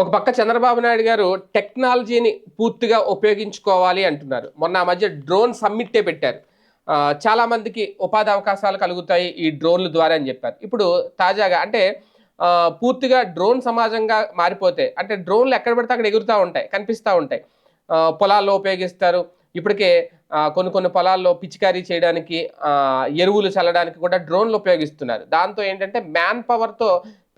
ఒక పక్క చంద్రబాబు నాయుడు గారు టెక్నాలజీని పూర్తిగా ఉపయోగించుకోవాలి అంటున్నారు. మొన్న మధ్య డ్రోన్ సమ్మిట్టే పెట్టారు. చాలామందికి చాలా మందికి ఉపాధి అవకాశాలు కలుగుతాయి ఈ డ్రోన్ల ద్వారా అని చెప్పారు. ఇప్పుడు తాజాగా అంటే పూర్తిగా డ్రోన్ సమాజంగా మారిపోతే అంటే డ్రోన్లు ఎక్కడ పడితే అక్కడ ఎగురుతూ ఉంటాయి కనిపిస్తూ ఉంటాయి. పొలాల్లో ఉపయోగిస్తారు. ఇప్పటికే కొన్ని కొన్ని పొలాల్లో పిచికారీ చేయడానికి ఎరువులు చల్లడానికి కూడా డ్రోన్లు ఉపయోగిస్తున్నారు. దాంతో ఏంటంటే మ్యాన్ పవర్తో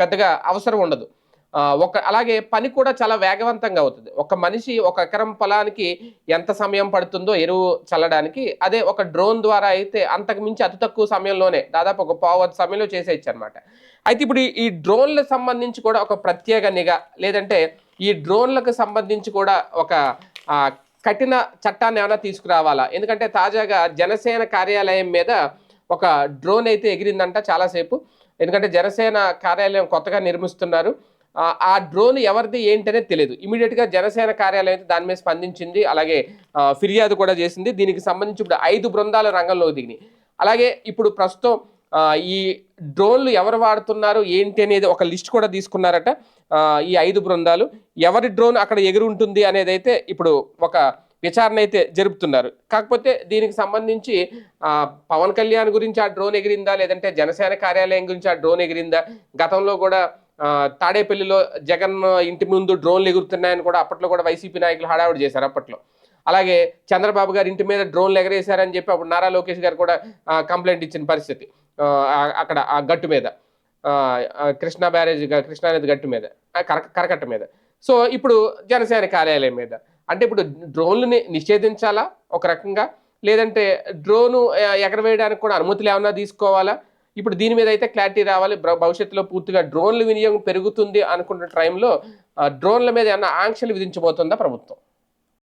పెద్దగా అవసరం ఉండదు. ఒక అలాగే పని కూడా చాలా వేగవంతంగా అవుతుంది. ఒక మనిషి ఒక ఎకరం పొలానికి ఎంత సమయం పడుతుందో ఎరువు చల్లడానికి అదే ఒక డ్రోన్ ద్వారా అయితే అంతకు మించి అతి తక్కువ సమయంలోనే దాదాపు ఒక పావు సమయంలో చేసేయచ్చు అనమాట అయితే ఇప్పుడు ఈ- డ్రోన్లకు సంబంధించి కూడా ఒక ప్రత్యేక నిఘా లేదంటే ఈ డ్రోన్లకు సంబంధించి కూడా ఒక కఠిన చట్టాన్ని ఏమైనా తీసుకురావాలా? ఎందుకంటే తాజాగా జనసేన కార్యాలయం మీద ఒక డ్రోన్ అయితే ఎగిరిందంట చాలాసేపు. ఎందుకంటే జనసేన కార్యాలయం కొత్తగా నిర్మిస్తున్నారు. ఆ, డ్రోన్ ఎవరిది ఏంటనే తెలియదు ఇమీడియట్గా జనసేన కార్యాలయం అయితే దాని మీద స్పందించింది. అలాగే ఫిర్యాదు కూడా చేసింది. దీనికి సంబంధించి ఇప్పుడు ఐదు బృందాలు రంగంలోకి దిగినాయి. అలాగే ఇప్పుడు ప్రస్తుతం ఈ డ్రోన్లు ఎవరు వాడుతున్నారు? ఏంటి అనేది ఒక లిస్ట్ కూడా తీసుకున్నారట. ఈ ఐదు బృందాలు. ఎవరి డ్రోన్ అక్కడ ఎగురు ఉంటుంది అనేది అయితే ఇప్పుడు ఒక విచారణ అయితే జరుపుతున్నారు. కాకపోతే దీనికి సంబంధించి పవన్ కళ్యాణ్ గురించి ఆ డ్రోన్ ఎగిరిందా? లేదంటే జనసేన కార్యాలయం గురించి ఆ డ్రోన్ ఎగిరిందా? గతంలో కూడా తాడేపల్లిలో జగన్ ఇంటి ముందు డ్రోన్లు ఎగురుతున్నాయని కూడా అప్పట్లో కూడా వైసీపీ నాయకులు హడావుడి చేశారు అప్పట్లో. అలాగే చంద్రబాబు గారి ఇంటి మీద డ్రోన్లు ఎగరేశారని చెప్పి అప్పుడు నారా లోకేష్ గారు కూడా కంప్లైంట్ ఇచ్చిన పరిస్థితి. అక్కడ ఆ గట్టు మీద. కృష్ణా బ్యారేజ్ కృష్ణానది గట్టు మీద. కర కరకట్ట మీద. సో ఇప్పుడు జనసేన కార్యాలయం మీద. అంటే ఇప్పుడు డ్రోన్లని నిషేధించాలా ఒక రకంగా? లేదంటే డ్రోను ఎగరవేయడానికి కూడా అనుమతులు ఏమన్నా తీసుకోవాలా? ఇప్పుడు దీని మీద అయితే క్లారిటీ రావాలి. భవిష్యత్తులో పూర్తిగా డ్రోన్ల వినియోగం పెరుగుతుంది అనుకున్న టైంలో డ్రోన్ల మీద ఏమన్నా ఆంక్షలు విధించబోతుందా ప్రభుత్వం?